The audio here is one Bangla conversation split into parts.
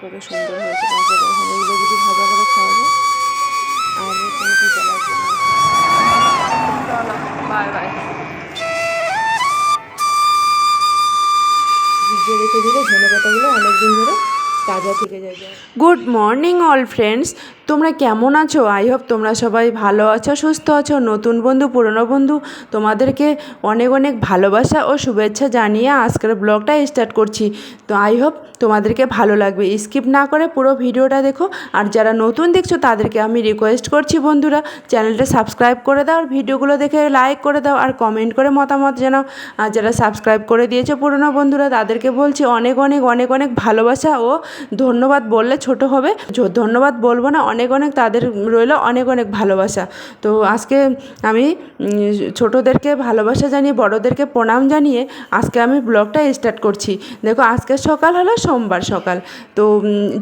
কত সুন্দর হয়েছে তারপরে এখানে এগুলো যদি ভাজা করে খাওয়া যায় আর কোনো পিজা লাগবে না। Bye bye. ভিজিয়ে রেখে দিলে ধনে পাতাগুলো অনেকদিন ধরে তাজা থেকে যায়। Good morning all friends. তোমরা কেমন আছো? আই হোপ তোমরা সবাই ভালো আছো, সুস্থ আছো, নতুন বন্ধু, পুরনো বন্ধু। তোমাদেরকে অনেক অনেক ভালোবাসা ও শুভেচ্ছা জানিয়ে আজকের ব্লগটা স্টার্ট করছি। তো আই হোপ তোমাদেরকে ভালো লাগবে। স্কিপ না করে পুরো ভিডিওটা দেখো। আর যারা নতুন দেখছ, তাদেরকে আমি রিকোয়েস্ট করছি বন্ধুরা, চ্যানেলটা সাবস্ক্রাইব করে দাও আর ভিডিওগুলো দেখে লাইক করে দাও আর কমেন্ট করে মতামত জানাও। আর যারা সাবস্ক্রাইব করে দিয়েছ পুরনো বন্ধুরা, তাদেরকে বলছি অনেক অনেক অনেক অনেক ভালোবাসা ও ধন্যবাদ বললে ছোট হবে। ধন্যবাদ বলব না, অনেক অনেক অনেক তাদের রইল অনেক অনেক ভালোবাসা। তো আজকে আমি ছোটদেরকে ভালোবাসা জানিয়ে, বড়োদেরকে প্রণাম জানিয়ে আজকে আমি ব্লগটা স্টার্ট করছি। দেখো, আজকে সকাল হলো সোমবার সকাল। তো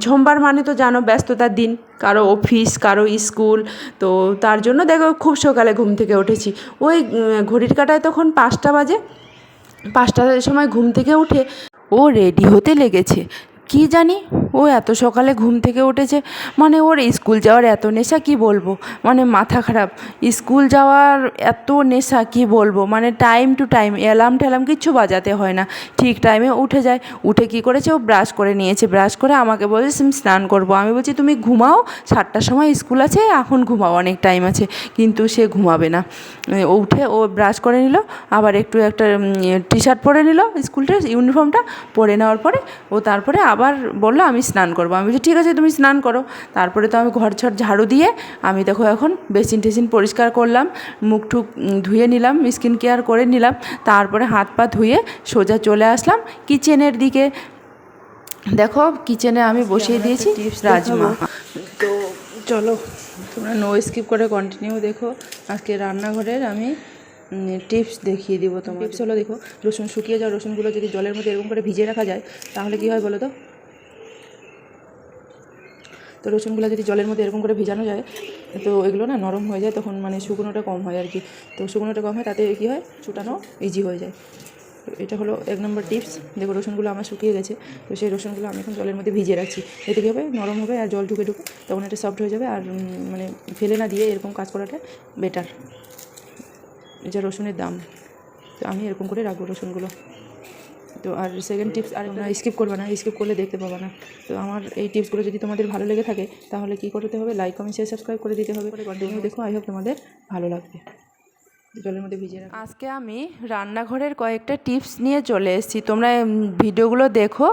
সোমবার মানে তো জানো ব্যস্ততার দিন। কারও অফিস কারও স্কুল তো তার জন্য দেখো খুব সকালে ঘুম থেকে উঠেছি। ওই ঘড়ির কাটায় তখন পাঁচটা বাজে। পাঁচটার সময় ঘুম থেকে উঠে ও রেডি হতে লেগেছে। কি জানি? ও এত সকালে ঘুম থেকে উঠেছে মানে ওর স্কুল যাওয়ার এত নেশা কি বলব? মানে মাথা খারাপ। স্কুল যাওয়ার এত নেশা কি বলব? মানে টাইম টু টাইম অ্যালার্ম ট্যালার্ম কিচ্ছু বাজাতে হয় না। ঠিক টাইমে উঠে যায়। উঠে কি করেছে? ও ব্রাশ করে নিয়েছে। ব্রাশ করে আমাকে বলছে আমি স্নান করব। আমি বলছি, তুমি ঘুমাও, সাতটার সময় স্কুল আছে, এখন ঘুমাও, অনেক টাইম আছে। কিন্তু সে ঘুমাবে না। ও উঠে, ও ব্রাশ করে নিল, আবার একটু একটা টি শার্ট পরে নিল স্কুলটার ইউনিফর্মটা পরে নেওয়ার পরে, ও তারপরে আবার বলল, আমি স্নান করব। আমি বলছি ঠিক আছে তুমি স্নান করো। তারপরে তো আমি ঘর ছর ঝাড়ু দিয়ে আমি দেখো এখন বেসিন টেসিন পরিষ্কার করলাম মুখ টুক ধুয়ে নিলাম স্কিন কেয়ার করে নিলাম তারপরে হাত পা ধুয়ে সোজা চলে আসলাম কিচেনের দিকে। দেখো কিচেনে আমি বসিয়ে দিয়েছি রাজমা। তো চলো তোমরা নো স্কিপ করে কন্টিনিউ দেখো। আজকে রান্নাঘরের আমি টিপস দেখিয়ে দিব তোমার টিপস হলো দেখো রসুন শুকিয়ে যাওয়া রসুনগুলো যদি জলের মধ্যে এরকম করে ভিজিয়ে রাখা যায় তাহলে কী হয় বলো তো? তো রসুনগুলো যদি জলের মধ্যে এরকম করে ভিজানো যায়, তো এগুলো না নরম হয়ে যায়, তখন মানে শুকনোটা কম হয় আর কি। তো শুকনোটা কম হয়, তাতে কী হয়? ছুটানো ইজি হয়ে যায়। এটা হলো এক নম্বর টিপস দেখো রসুনগুলো আমার শুকিয়ে গেছে, তো সেই রসুনগুলো আমি এখন জলের মধ্যে ভিজিয়ে রাখছি। এতে কী হবে? নরম হবে আর জল ঢুকে ঢুকে, তখন এটা সফট হয়ে যাবে আর মানে ফেলে না দিয়ে এরকম কাজ করাটা বেটার এটা রসুনের দাম। তো আমি এরকম করে রাখব রসুনগুলো। তো আর সেকেন্ড টিপস আর না স্কিপ করবে না স্কিপ করলে দেখতে পাবে না। তো আমার এই টিপসগুলো যদি তোমাদের ভালো লেগে থাকে, তাহলে কী করতে হবে? লাইক কমেন্ট শেয়ার সাবস্ক্রাইব করে দিতে হবে। কন্টিনিউ দেখো আই হোপ তোমাদের ভালো লাগবে। জলের মধ্যে রাখো। আজকে আমি রান্নাঘরের কয়েকটা টিপস নিয়ে চলে এসেছি। তোমরা ভিডিওগুলো দেখো,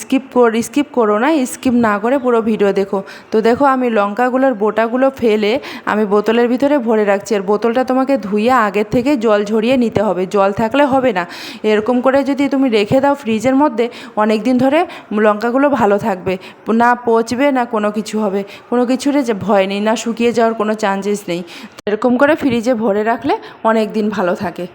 স্কিপ কর, স্কিপ করো না, স্কিপ না করে পুরো ভিডিও দেখো। তো দেখো, আমি লঙ্কাগুলোর বোটাগুলো ফেলে আমি বোতলের ভিতরে ভরে রাখছি। আর বোতলটা তোমাকে ধুয়ে আগের থেকে জল ঝরিয়ে নিতে হবে। জল থাকলে হবে না। এরকম করে যদি তুমি রেখে দাও ফ্রিজের মধ্যে অনেক দিন ধরে লঙ্কাগুলো ভালো থাকবে। না পচবে, না কোনো কিছু হবে। কোনো কিছুর যে ভয় নেই, না শুকিয়ে যাওয়ার কোনো চান্সেস নেই। এরকম করে ফ্রিজে ভরে রাখলে অনেক দিন ভালো থাকে।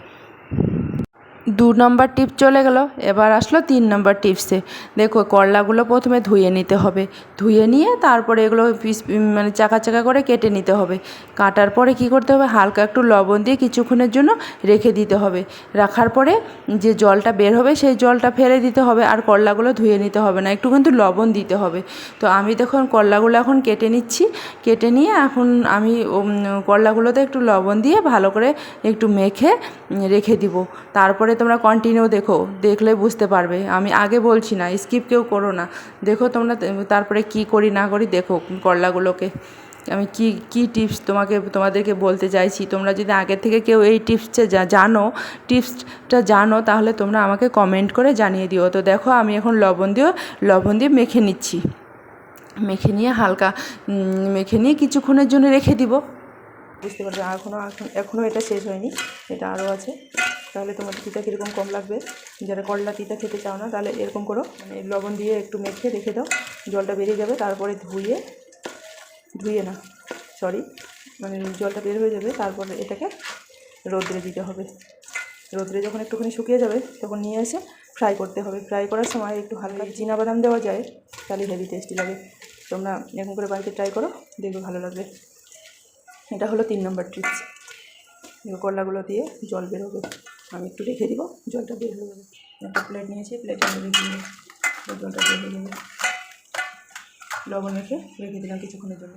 দু নম্বর টিপ চলে গেল, এবার আসলো তিন নম্বর টিপসে দেখো, করলাগুলো প্রথমে ধুয়ে নিতে হবে। ধুয়ে নিয়ে তারপরে এগুলো পিস মানে চাকা চাকা করে কেটে নিতে হবে। কাটার পরে কি করতে হবে? হালকা একটু লবণ দিয়ে কিছুক্ষণের জন্য রেখে দিতে হবে। রাখার পরে যে জলটা বের হবে, সেই জলটা ফেলে দিতে হবে। আর করলাগুলো ধুয়ে নিতে হবে না, একটু কিন্তু লবণ দিতে হবে। তো আমি দেখুন, করলাগুলো এখন কেটে নিচ্ছি। কেটে নিয়ে এখন আমি করলাগুলোতে একটু লবণ দিয়ে ভালো করে একটু মেখে রেখে দিব। তারপরে তোমরা কন্টিনিউ দেখো, দেখলে বুঝতে পারবে। আমি আগে বলছি না স্কিপ কেউ করো না। দেখো তোমরা তারপরে কি করি না করি দেখো করলাগুলোকে। আমি কি কি টিপস তোমাকে, তোমাদেরকে বলতে চাইছি, তোমরা যদি আগে থেকে কেউ এই টিপসটা জানো টিপসটা জানো, তাহলে তোমরা আমাকে কমেন্ট করে জানিয়ে দিও। তো দেখো আমি এখন লবণ দিয়েও লবণ দিয়ে মেখে নিচ্ছি। মেখে নিয়ে হালকা মেখে নিয়ে কিছুক্ষণের জন্য রেখে দিব। বুঝতে পারবে এখনও এখন এখনও এটা শেষ হয়নি। এটা আরও আছে। তাহলে তোমার তিতা কীরকম কম লাগবে? যারা করলা তিতা খেতে চাও না, তাহলে এরকম করো। মানে লবণ দিয়ে একটু মেখে রেখে দাও। জলটা বেরিয়ে যাবে, তারপরে ধুয়ে ধুয়ে না সরি মানে জলটা বের হয়ে যাবে, তারপরে এটাকে রোদ্রে দিতে হবে। রোদ্রে যখন একটুখানি শুকিয়ে যাবে, তখন নিয়ে এসে ফ্রাই করতে হবে। ফ্রাই করার সময় একটু হালকা বাদাম দেওয়া যায়, তাহলে হেভি টেস্টি লাগে। তোমরা এরকম করে বাড়িতে ট্রাই করো, দেখবে ভালো লাগবে। এটা হলো তিন নম্বর ট্রিপস করলাগুলো দিয়ে জল বেরোবে। আমি একটু রেখে দিব, জলটা বের হয়ে যাবে। একটা প্লেট নিয়েছি মধ্যে দিয়ে জলটা বের হয়ে যাবে। লবণ রেখে রেখে দিলাম কিছুক্ষণের জন্য।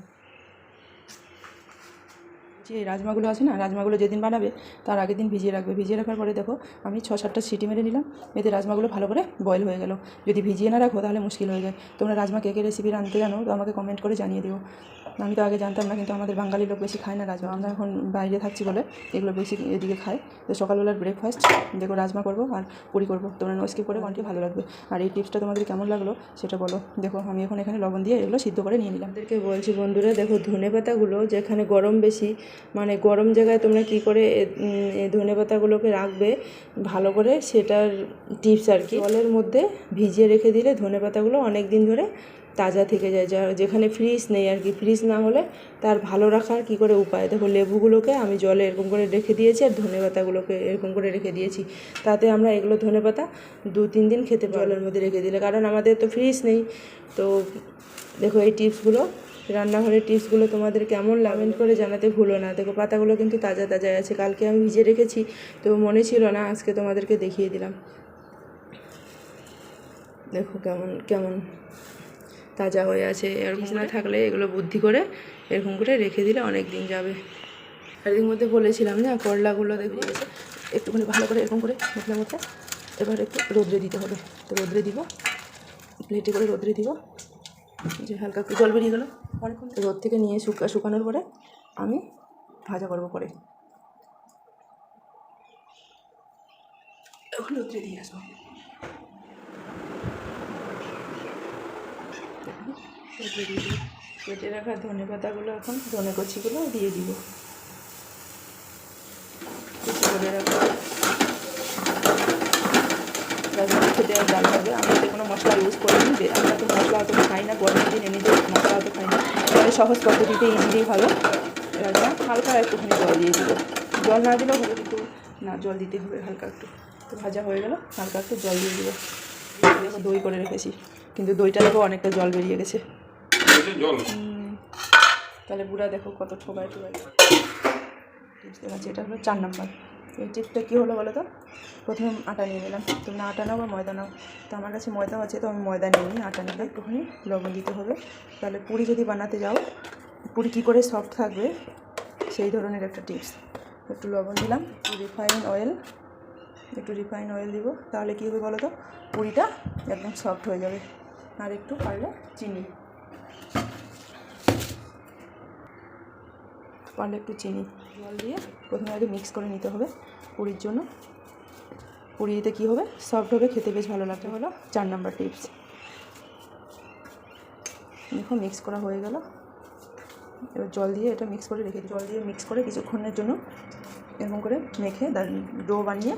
যে রাজমাগুলো আছে না, রাজমাগুলো যেদিন বানাবে তার আগের দিন ভিজিয়ে রাখবে। ভিজিয়ে রাখার পরে দেখো, আমি ছ সাতটা সিটি মেরে নিলাম, এতে রাজমাগুলো ভালো করে বয়েল হয়ে গেল। যদি ভিজিয়ে না রাখো তাহলে মুশকিল হয়ে যায়। তোমরা রাজমা কে কে রেসিপি রাঁধতে জানো, তো আমাকে কমেন্ট করে জানিয়ে দিও। আমি তো আগে জানতাম না, কিন্তু আমাদের বাঙালি লোক বেশি খায় না রাজমা। আমরা এখন বাইরে থাকছি বলে এগুলো বেশি এদিকে খায়। তো সকালবেলার ব্রেকফাস্ট দেখো রাজমা করব আর পুরি করব। তোমরা স্কিপ করে কোনটি ভালো লাগবে। আর এই টিপসটা তোমাদের কেমন লাগল সেটা বলো। দেখো, আমি এখন এখানে লবণ দিয়ে এগুলো সিদ্ধ করে নিয়ে নিলাম। আপনাদেরকে বলছি বন্ধুরা, দেখো ধনে পাতাগুলো যেখানে গরম বেশি মানে গরম জায়গায় তোমরা কি করে ধনে পাতাগুলোকে রাখবে, ভালো করে সেটার টিপস আর কি। জলের মধ্যে ভিজিয়ে রেখে দিলে ধনে পাতাগুলো অনেক দিন ধরে তাজা থেকে যায়, যা যেখানে ফ্রিজ নেই আর কি। ফ্রিজ না হলে তার ভালো রাখার কি করে উপায়? দেখো, লেবুগুলোকে আমি জলে এরকম করে রেখে দিয়েছি আর ধনে পাতাগুলোকে এরকম করে রেখে দিয়েছি। তাতে আমরা এগুলো ধনে পাতা দু তিন দিন খেতে জলের মধ্যে রেখে দিলে, কারণ আমাদের তো ফ্রিজ নেই। তো দেখো, এই টিপসগুলো রান্নাঘরের টিপসগুলো তোমাদের কেমন লাভেন করে জানাতে ভুলো না। দেখো, পাতাগুলো কিন্তু তাজা তাজা আছে। কালকে আমি ভিজে রেখেছি, তো মনে ছিল না, আজকে তোমাদেরকে দেখিয়ে দিলাম। দেখো কেমন কেমন তাজা হয়ে আছে। এরকম না থাকলে এগুলো বুদ্ধি করে এরকম করে রেখে দিলে অনেক দিন যাবে। এর মধ্যে বলেছিলাম না, করলাগুলো দেখো, একটুখানি ভালো করে এরকম করে মশলা মধ্যে, এবার একটু রোদ্রে দিতে হবে। তো রোদ্রে দিব, প্লেটে করে রোদ্রে দিব। যে হালকা একটু জল বেরিয়ে গেলো। অনেকক্ষণ রোদ থেকে নিয়ে শুকা, শুকানোর পরে আমি ভাজা করব পরে। এখন রোদ্রে দিয়ে আসব। কেটে রাখা ধনে পাতাগুলো এখন, ধনে কচিগুলো দিয়ে দিব। কুচি করে রাখা খেতে আর ডাল হবে আমি মশলা ইউজ করিনি বে- আমরা তো মশলা অত খাই না গরমের দিন এমনিতে মশলা অত খাই না। তাহলে সহজ পদ্ধতিতে ইজিলি ভালো। রাজমা হালকা একটুখানি জল দিয়ে দিব। জল না দিলেও হবে কিন্তু না জল দিতে হবে হালকা একটু। তো ভাজা হয়ে গেল হালকা একটু জল দিয়ে দিব। দেখো দই করে রেখেছি কিন্তু দইটা দেখো অনেকটা জল বেরিয়ে গেছে। তাহলে বুড়া দেখো কত ঠোকায় ঠোকায়। টিপস দেখাচ্ছি এটা হলো চার নাম্বার। এই টিপসটা কী হলো বলো তো? প্রথমে আটা নিয়ে নিলাম। তোমরা আটা নাও বা ময়দা নাও। তো আমার কাছে ময়দাও আছে, তো আমি ময়দা নিয়ে নিই। আটা নিলে একটুখানি লবণ দিতে হবে। তাহলে পুরি যদি বানাতে যাও, পুরি কী করে সফট থাকবে? সেই ধরনের একটা টিপস একটু লবণ দিলাম, একটু রিফাইন অয়েল একটু রিফাইন অয়েল দিব। তাহলে কী হবে বলো তো? পুরিটা একদম সফট হয়ে যাবে। আর একটু পারলে চিনি। পারলে একটু চিনি। জল দিয়ে প্রথমে আগে মিক্স করে নিতে হবে পুরির জন্য। পুরি দিতে কী হবে? সফট হবে, খেতে বেশ ভালো লাগবে হলো চার নাম্বার টিপস দেখো মিক্স করা হয়ে গেল। এবার জল দিয়ে এটা মিক্স করে রেখে জল দিয়ে মিক্স করে কিছুক্ষণের জন্য এরকম করে মেখে ডো বানিয়ে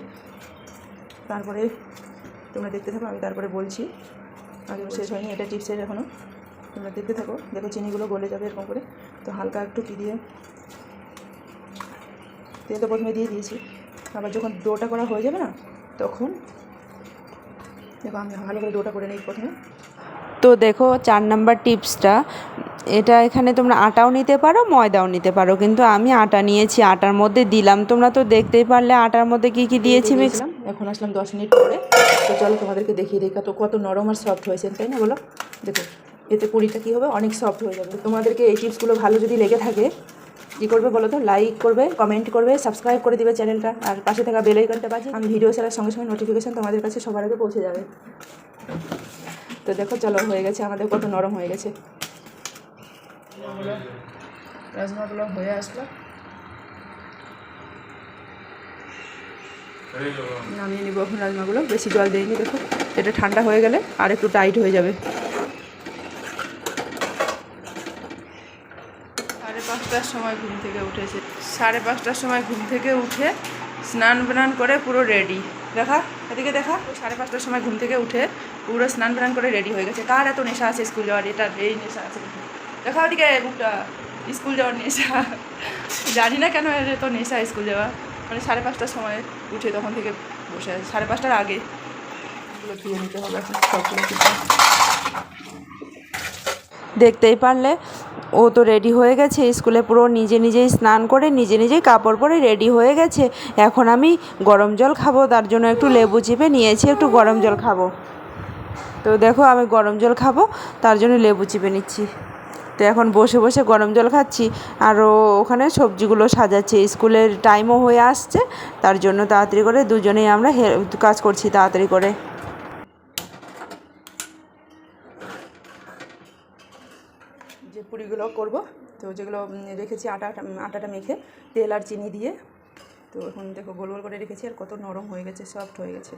তারপরে তোমরা দেখতে থাকো, আমি তারপরে বলছি। আগে শেষ হয়নি, এটা টিপসের এখনও তোমরা দেখতে থাকো। দেখো, চিনিগুলো গলে যাবে এরকম করে। তো হালকা একটু কী দিয়ে তেল তো প্রথমে দিয়ে দিয়েছি। আবার যখন ডোটা করা হয়ে যাবে না তখন দেখো আমি ভালো করে ডোটা করে নিই প্রথমে। তো দেখো চার নাম্বার টিপসটা এটা এখানে তোমরা আটাও নিতে পারো ময়দাও নিতে পারো কিন্তু আমি আটা নিয়েছি আটার মধ্যে দিলাম। তোমরা তো দেখতেই পারলে আটার মধ্যে কি কি দিয়েছি মিক্স এখন আসলাম দশ মিনিট পরে। তো চলো তোমাদেরকে দেখিয়ে দিই তো কত নরম আর সফট হয়েছে তাই না বলো? দেখো এতে পুরিটা কী হবে? অনেক সফট হয়ে যাবে। তোমাদেরকে এই টিপসগুলো ভালো যদি লেগে থাকে কী করবে বলো তো? লাইক করবে কমেন্ট করবে সাবস্ক্রাইব করে দিবে চ্যানেলটা আর পাশে থাকা বেল আইকনটা বাজিয়ে আমি ভিডিও ছাড়ার সঙ্গে সঙ্গে নোটিফিকেশন তোমাদের কাছে সবার আগে পৌঁছে যাবে। তো দেখো চলো হয়ে গেছে আমাদের কত নরম হয়ে গেছে। রাজমাগুলো হয়ে আসলো। নামিয়ে নিব এখন রাজমাগুলো বেশি জল দিইনি দেখো। এটা ঠান্ডা হয়ে গেলে আর একটু টাইট হয়ে যাবে সাড়ে পাঁচটার সময় ঘুম থেকে উঠেছে। সাড়ে পাঁচটার সময় ঘুম থেকে উঠে স্নান বান করে পুরো রেডি দেখা, এদিকে দেখা। সাড়ে পাঁচটার সময় ঘুম থেকে উঠে পুরো স্নান বান করে রেডি হয়ে গেছে। কার এত নেশা আছে স্কুল যাওয়ার? এটা এই নেশা আছে। দেখা, ওদিকে বুকটা স্কুল যাওয়ার নেশা। জানি না কেন এত নেশা স্কুল যাওয়া। মানে সাড়ে পাঁচটার সময় উঠে তখন থেকে বসে আছে। সাড়ে পাঁচটার আগে। এগুলো নিতে হবে। দেখতেই পারলে ও তো রেডি হয়ে গেছে, স্কুলে পুরো নিজে নিজেই স্নান করে, নিজে নিজেই কাপড় পরে রেডি হয়ে গেছে। এখন আমি গরম জল খাব, তার জন্য একটু লেবু চিপে নিয়েছি, একটু গরম জল খাব। তো দেখো, আমি গরম জল খাব, তার জন্য লেবু চিপে নিচ্ছি। তো এখন বসে বসে গরম জল খাচ্ছি আরও ওখানে সবজিগুলো সাজাচ্ছে। স্কুলের টাইমও হয়ে আসছে, তার জন্য তাড়াতাড়ি করে দুজনেই আমরা কাজ করছি তাড়াতাড়ি করে। পুরিগুলো করব। তো যেগুলো রেখেছি আটা আটাটা মেখে, তেল আর চিনি দিয়ে। তো এখন দেখো গোল গোল করে রেখেছি আর কত নরম হয়ে গেছে সফট হয়ে গেছে।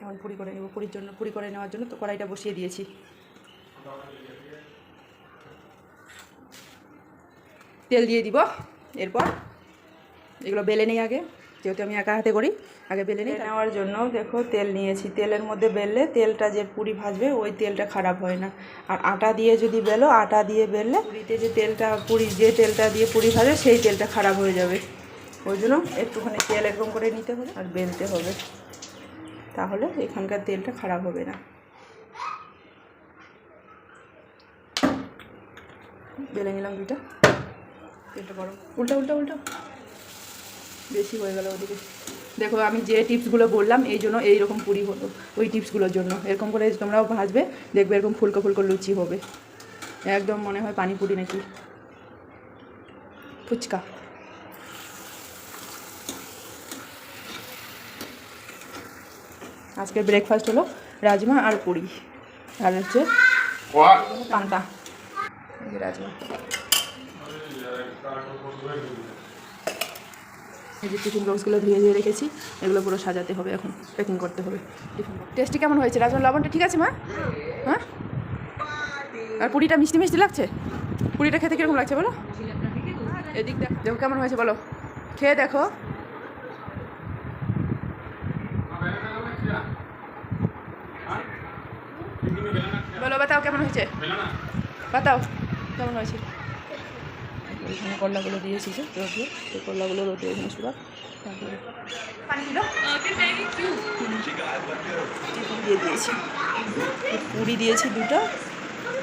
এখন পুরি করে নেব, পুরির জন্য, পুরি করে নেওয়ার জন্য তো কড়াইটা বসিয়ে দিয়েছি। তেল দিয়ে দিব, এরপর এগুলো বেলে নেই আগে। যেহেতু আমি একা হাতে করি আগে বেলে নিই নেওয়ার জন্য দেখো তেল নিয়েছি তেলের মধ্যে বেললে তেলটা যে পুরি ভাজবে ওই তেলটা খারাপ হয় না। আর আটা দিয়ে যদি বেলো আটা দিয়ে বেললে পুরিতে যে তেলটা পুরি যে তেলটা দিয়ে পুরি ভাজে সেই তেলটা খারাপ হয়ে যাবে। ওই জন্য একটুখানি তেল এরকম করে নিতে হবে আর বেলতে হবে। তাহলে এখানকার তেলটা খারাপ হবে না। বেলে নিলাম দুইটা। তেলটা গরম। উল্টা উল্টা উল্টা। বেশি হয়ে গেল ওদিকে। দেখো আমি যে টিপসগুলো বললাম এই জন্য এইরকম পুরি হলো ওই টিপসগুলোর জন্য। এরকম করে তোমরাও ভাজবে দেখবে এরকম ফুলকো ফুলকো লুচি হবে। একদম মনে হয় পানিপুরি নাকি? ফুচকা। আজকের ব্রেকফাস্ট হলো রাজমা আর পুরি। আর হচ্ছে পান্তা। রাজমা। এই যে টিফিন বক্সগুলো ধুয়ে ধুয়ে রেখেছি, এগুলো পুরো সাজাতে হবে এখন প্যাকিং করতে হবে। টিফিন টেস্টি কেমন হয়েছে? রাজমার লবণটা ঠিক আছে, মা? হ্যাঁ? আর পুরিটা মিষ্টি মিষ্টি লাগছে? পুরিটা খেতে কীরকম লাগছে বলো? এদিক দেখ, দেখো কেমন হয়েছে, বলো। খেয়ে দেখো। বলো, বাতাও কেমন হয়েছে? বাতাও, কেমন হয়েছে? এখানে করলাগুলো দিয়েছি যে, রোদে তো করলাগুলো রোদে এখানে শুকা তারপরে দিয়ে দিয়েছি। পুরি দিয়েছি দুটো।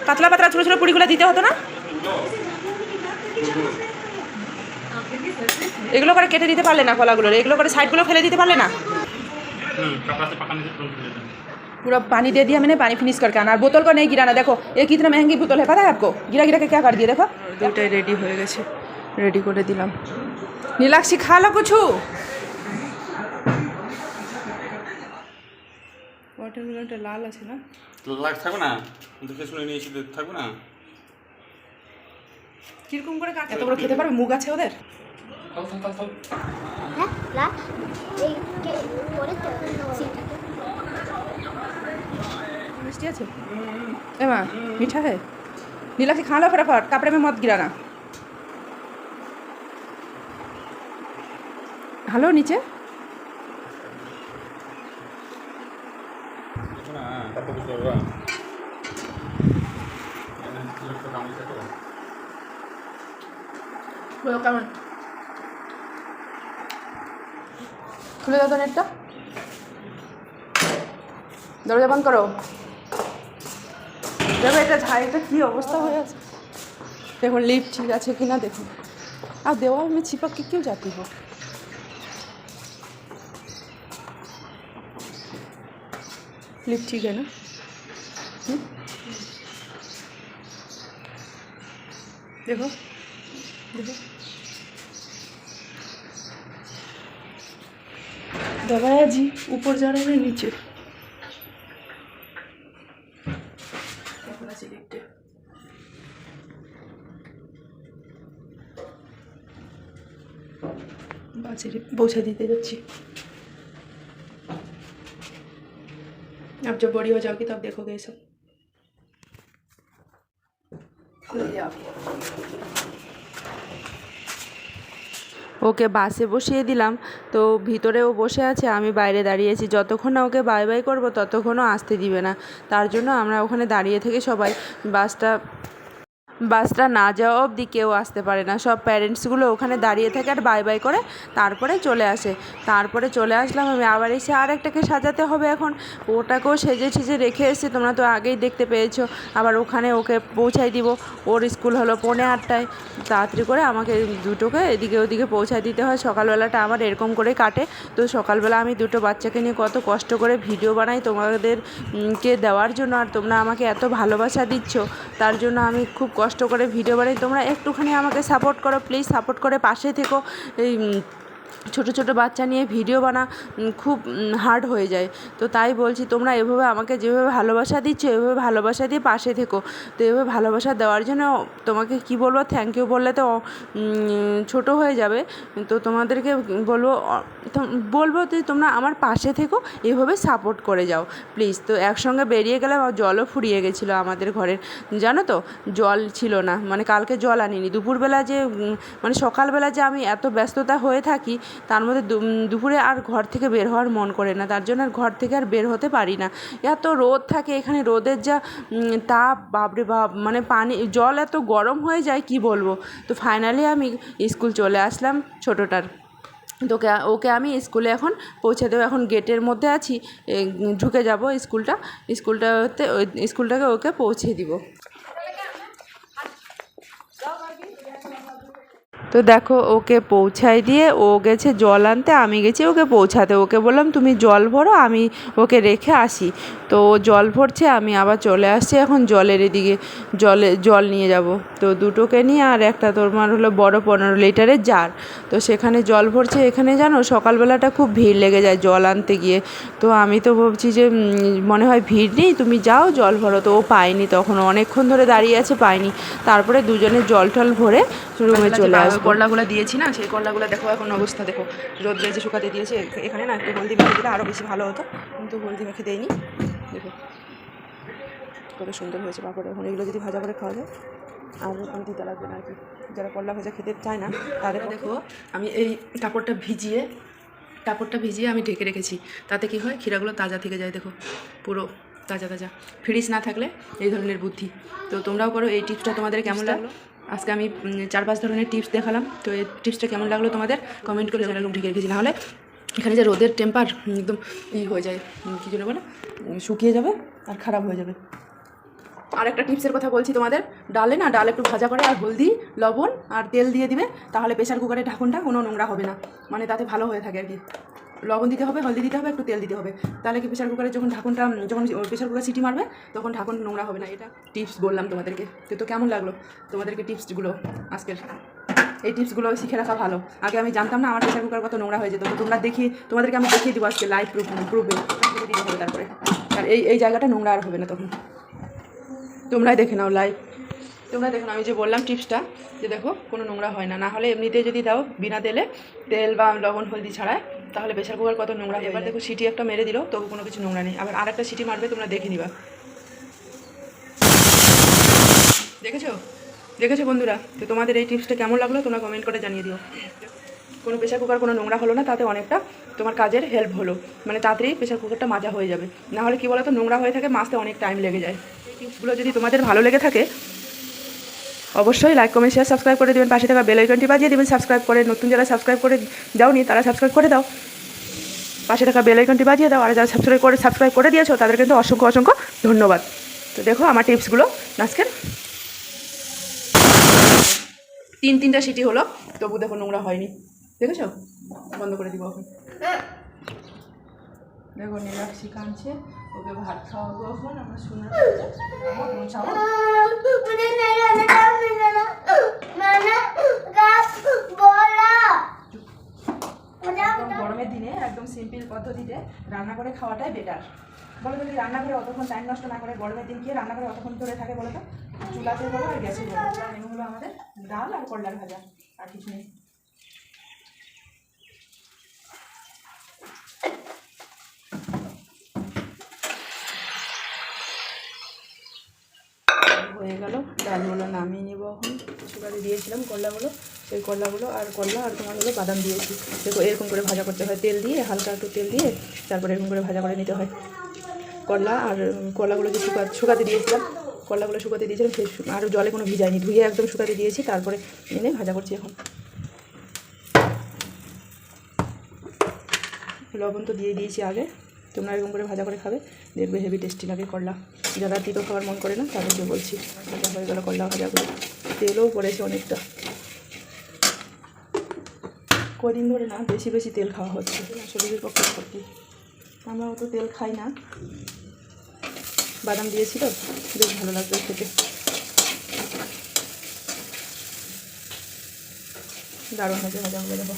পাতলা পাতলা ছোটো ছোটো পুরিগুলো দিতে হতো না? এগুলো করে কেটে দিতে পারলে না কলাগুলো এগুলো করে সাইডগুলো ফেলে দিতে পারলে না? कपड़ा से पकाने से तुरंत खिल जाता है पूरा पानी दे दिया मैंने पानी फिनिश करके आना और बोतल को नहीं गिराना देखो ये कितना महंगी बोतल है पता है आपको गिरा गिरा के क्या कर दिए देखो দুটাই রেডি হয়ে গেছে রেডি করে দিলাম নীলাক্ষী খালো কিছু ওয়াটারমেলনটা লাল আছে না লাগ থাকবে না দেখে শুনে নিয়েছি তো থাকবে না কিরকম করে কাটে এত বড় খেতে পারবে মুগ আছে ওদের হ্যাঁ লাখ এই কে করে তো সিটটাকে मिष्टी আছে ए माँ मीठा है नीलाक्षी खा लो फटाफट कपड़े में मत गिराना हेलो नीचे দেখো না তারপর বুঝতে পারবা বলো কেমন খুলে দাও তো নেটটা দরজা বন্ধ করো দেখো এটা ঝাড়িটা কী অবস্থা হয়ে আছে দেখুন লিপ ঠিক আছে কি না দেখুন আর দেওয়াল में चिपक के क्यों जाती हो लिप ठीक है ना हम्म? देखो देखो दबाया जी ऊपर जा रहा है नीचे ऐसे देखते हैं। बाजरे पहुँचा देते जाच्छी अब जब बड़ी हो जाओगी तब देखोगे ये सब ले आप ওকে বাসে বসিয়ে দিলাম। তো ভিতরেও বসে আছে, আমি বাইরে দাঁড়িয়েছি যতক্ষণ না ওকে বাই বাই করব, ততক্ষণও আসতে দিবে না। তার জন্য আমরা ওখানে দাঁড়িয়ে থেকে সবাই বাসটা বাসটা না যাওয়া অবধি কেউ আসতে পারে না। সব প্যারেন্টসগুলো ওখানে দাঁড়িয়ে থাকে আর বাই বাই করে তারপরে চলে আসে। তারপরে চলে আসলাম আমি, আবার এসে আর একটাকে সাজাতে হবে এখন। ওটাকেও সেজে সেজে রেখে এসে তোমরা তো আগেই দেখতে পেয়েছ। আবার ওখানে ওকে পৌঁছাই দিব। ওর স্কুল হলো পৌনে আটটায়। তাড়াতাড়ি করে আমাকে দুটোকে এদিকে ওদিকে পৌঁছায় দিতে হয়। সকালবেলাটা আমার এরকম করে কাটে। তো সকালবেলা আমি দুটো বাচ্চাকে নিয়ে কত কষ্ট করে ভিডিও বানাই তোমাদেরকে দেওয়ার জন্য। আর তোমরা আমাকে এত ভালোবাসা দিচ্ছ, তার জন্য আমি খুব কষ্ট করে ভিডিও বানাই তোমরা একটুখানি আমাকে সাপোর্ট করো প্লিজ সাপোর্ট করে পাশে থেকো। এই ছোটো ছোটো বাচ্চা নিয়ে ভিডিও বানা খুব হার্ড হয়ে যায়। তো তাই বলছি, তোমরা এভাবে আমাকে যেভাবে ভালোবাসা দিচ্ছ, এভাবে ভালোবাসা দিয়ে পাশে থেকো। তো এভাবে ভালোবাসা দেওয়ার জন্য তোমাকে কি বলব থ্যাংক ইউ বললে তো ছোটো হয়ে যাবে। তো তোমাদেরকে বলব বলব যে তোমরা আমার পাশে থেকো, এভাবে সাপোর্ট করে যাও প্লিজ তো একসঙ্গে বেরিয়ে গেলাম জলও ফুরিয়ে গেছিল আমাদের ঘরের জানো তো, জল ছিল না মানে কালকে জল আনিনি। দুপুরবেলা যে মানে সকালবেলা যে আমি এত ব্যস্ততা হয়ে থাকি তার মধ্যে দুপুরে আর ঘর থেকে বের হওয়ার মন করে না। তার জন্য আর ঘর থেকে আর বের হতে পারি না। এত রোদ থাকে এখানে, রোদের যা তাপ, বাপরে বাপ মানে পানি, জল এত গরম হয়ে যায়, কি বলব? তো ফাইনালি আমি স্কুল চলে আসলাম ছোটোটার। তোকে, ওকে আমি স্কুলে এখন পৌঁছে দেবো। এখন গেটের মধ্যে আছি ঢুকে যাব স্কুলটা। স্কুলটাতে স্কুলটাকে ওকে পৌঁছে দিব। তো দেখো, ওকে পৌঁছাই দিয়ে ও গেছে জল আনতে, আমি গেছি ওকে পৌঁছাতে। ওকে বললাম, তুমি জল ভরো, আমি ওকে রেখে আসি। তো ও জল ভরছে আমি আবার চলে আসছি এখন জলের এদিকে। জলে জল নিয়ে যাব। তো দুটোকে নিয়ে আর একটা তোমার হলো বড় পনেরো লিটারের জার। তো সেখানে জল ভরছে এখানে জানো সকালবেলাটা খুব ভিড় লেগে যায় জল আনতে গিয়ে। তো আমি তো ভাবছি যে মনে হয় ভিড় নেই তুমি যাও জল ভরো। তো ও পায়নি তখন অনেকক্ষণ ধরে দাঁড়িয়ে আছে পায়নি। তারপরে দুজনে জল টল ভরে রুমে চলে আসব। করলাগুলো দিয়েছি না সেই করলাগুলো দেখো এখন অবস্থা দেখো। রোদ্রে যে শুকাতে দিয়েছে এখানে না একটু হলদি মেখে দিলে আরও বেশি ভালো হতো কিন্তু হলদি মেখে দেয়নি দেখো। কত সুন্দর হয়েছে পাপড় এখন এগুলো যদি ভাজা করে খাওয়া যায় আর কোনো দিতে লাগবে না আর কি। যারা করলা ভাজা খেতে চায় না তাদের দেখো আমি এই কাপড়টা ভিজিয়ে কাপড়টা ভিজিয়ে আমি ঢেকে রেখেছি। তাতে কি হয়? ক্ষীরাগুলো তাজা থেকে যায় দেখো। পুরো তাজা তাজা। ফ্রিজ না থাকলে এই ধরনের বুদ্ধি। তো তোমরাও করো এই টিপসটা তোমাদের কেমন লাগল? আজকে আমি চার পাঁচ ধরনের টিপস দেখালাম। তো এই টিপসটা কেমন লাগল তোমাদের? কমেন্ট করে জানালাম ঢেকে রেখেছি। নাহলে এখানে যে রোদের টেম্পার একদম ই হয়ে যায় কী জন্য বলে শুকিয়ে যাবে আর খারাপ হয়ে যাবে। আর একটা টিপসের কথা বলছি তোমাদের, ডালে না, ডাল একটু ভাজা করে আর হলদি, লবণ আর তেল দিয়ে দিবে, তাহলে প্রেশার কুকারের ঢাকনটা কোনো নোংরা হবে না মানে তাতে ভালো হয়ে থাকে আর কি। লবণ দিতে হবে, হলদি দিতে হবে, একটু তেল দিতে হবে, তাহলে কি প্রেশার কুকারে যখন ঢাকনটা যখন প্রেশার কুকার সিটি মারবে, তখন ঢাকন নোংরা হবে না, এটা টিপস বললাম তোমাদেরকে। তো কেমন লাগল তোমাদেরকে টিপসগুলো আজকের? এই টিপসগুলো শিখে রাখা ভালো। আগে আমি জানতাম না আমার প্রেশার কুকার কত নোংরা হয়ে যেত। তো তোমরা দেখি, তোমাদেরকে আমি দেখিয়ে দিব আজকে লাইভ প্রুফ প্রুফে দিতে হবে তারপরে। আর এই এই জায়গাটা নোংরা আর হবে না তখন। তোমরাই দেখে নাও লাইভ তোমরা দেখো আমি যে বললাম টিপসটা, যে দেখো, কোনো নোংরা হয় না। না হলে এমনিতে যদি দাও বিনা তেলে, তেল বা লবণ, হলদি ছাড়ায় তাহলে প্রেশার কুকার কত নোংরা। এবার দেখো, সিটি একটা মেরে দিল, তবু কোনো কিছু নোংরা নেই। আবার আর একটা সিটি মারবে, তোমরা দেখে নিবা। দেখেছ? দেখেছ বন্ধুরা? তো তোমাদের এই টিপসটা কেমন লাগল তোমরা কমেন্ট করে জানিয়ে দিও। কোনো প্রেশার কুকার কোনো নোংরা হলো না, তাতে অনেকটা তোমার কাজের হেল্প হলো। মানে তাড়াতাড়ি প্রেশার কুকারটা মাজা হয়ে যাবে। না হলে কী বলো তো নোংরা হয়ে থাকে, মাজতে অনেক টাইম লেগে যায়। এই টিপসগুলো যদি তোমাদের ভালো লেগে থাকে, অবশ্যই লাইক কমেন্ট শেয়ার সাবস্ক্রাইব করে দেবেন। পাশে থাকা বেল আইকনটি বাজিয়ে দেবেন। সাবস্ক্রাইব করে, নতুন যারা সাবস্ক্রাইব করে দাওনি তারা সাবস্ক্রাইব করে দাও। পাশে থাকা বেল আইকনটি বাজিয়ে দাও। আর যারা সাবস্ক্রাইব করে সাবস্ক্রাইব করে দিয়েছ, তাদের কিন্তু অসংখ্য অসংখ্য ধন্যবাদ। তো দেখো, আমার টিপসগুলো আজকের তিন তিনটা সিটি হলো, তবু দেখো নোংরা হয়নি। দেখেছ? বন্ধ করে দিব এখন দেখো নীলাক্ষী কাঁদছে ওকে ভাত খাওয়াবো এখন, আমরা শোনা গরমের দিনে, একদম সিম্পল পদ্ধতিতে রান্না করে খাওয়াটাই বেটার বলো যদি রান্না করে অতক্ষণ টাইম নষ্ট না করে গরমের দিন কি রান্না করে অতক্ষণ ধরে থাকে বলো তো? চুলাতে বলো আর গ্যাসে বলো। হলো আমাদের ডাল আর করলার ভাজা, আর কিছু নেই। হয়ে গেল, ডালগুলো নামিয়ে নেব এখন। সুগারে দিয়েছিলাম করলাগুলো, সেই করলাগুলো আর করলা আর তোমার হলো বাদাম দিয়েছি। দেখো এরকম করে ভাজা করতে হয়, তেল দিয়ে হালকা একটু তেল দিয়ে তারপরে এরকম করে ভাজা করে নিতে হয়। করলা আর করলাগুলো যে শুকা শুকাতে দিয়েছিলাম কলাগুলো শুকাতে দিয়েছিলাম শু- আর জলে কোনো ভিজাইনি ধুয়ে একদম শুকাতে দিয়েছি, তারপরে এনে ভাজা করছি এখন। লবণ তো দিয়ে দিয়েছি আগে, তোমরা এরকম করে ভাজা করে খাবে, দেখবে হেভি টেস্টি লাগে করলা। যারা তিতো খাবার মন করে না তাদেরকে বলছি, ভাজা হয়ে গেল করলা ভাজাগুলো। তেলও পড়েছে অনেকটা। কদিন ধরে না, বেশি বেশি তেল খাওয়া হচ্ছে, শরীরের পক্ষে ক্ষতি। আমরা অত তেল খাই না। বাদাম দিয়েছিল বেশ ভালো লাগবে খেতে। দারুণ হয়েছে হয়ে যাব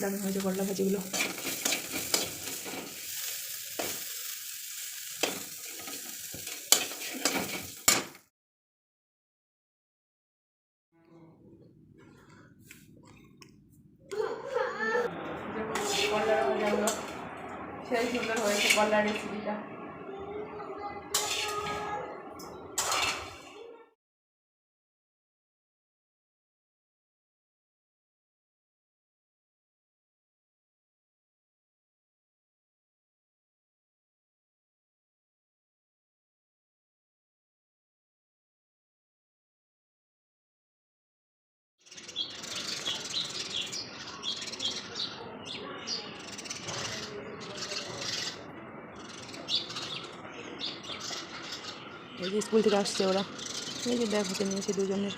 দারুণ হয়েছে করলা ভাজিগুলো কলার ভাজাগুলো সেই সুন্দর হয়েছে কলার রেসিপিটা এই যে স্কুল থেকে আসছে ওরা। এই যে ব্যাগ হাতে নিয়েছে দুজনের।